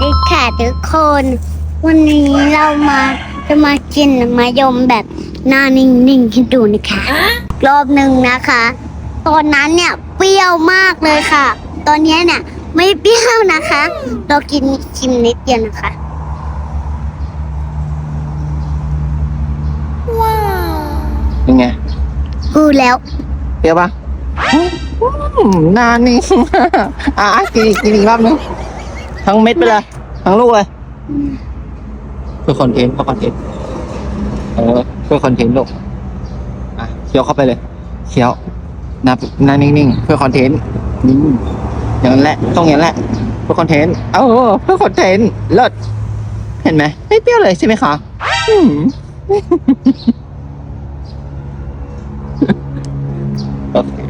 ดีค่ะทุกคน วันนี้เรามาจะมากินมายมแบบหน้านิ่งๆให้ดูนะคะ รอบหนึ่งนะคะ ตอนนั้นเนี่ยเปรี้ยวมากเลยค่ะ ตอนนี้เนี่ยไม่เปรี้ยวนะคะ เรากินชิมนิดเดียวนะคะ ว้าวเป็นไงกูแล้วเปรี้ยวปะอืมนานนี่อะอะกินอีกกินอีกรอบนึงทั้งเม็ดไปเลย ทั้งลูกเลยเพื่อคอนเทนต์เพื่อคอนเทนต์เออเพื่อคอนเทนต์ลูกอะเคี้ยวเข้าไปเลยเคี้ยวน้าหน้านิ่งๆเพื่อคอนเทนต์นี่งอย่างนั้นแหละต้องอย่างนั้นแหละเพื่อคอนเทนต์เออเพื่อคอนเทนต์เลิศเห็นไหมไม่เปรี้ยวเลยใช่ไหมคะอืมโอเค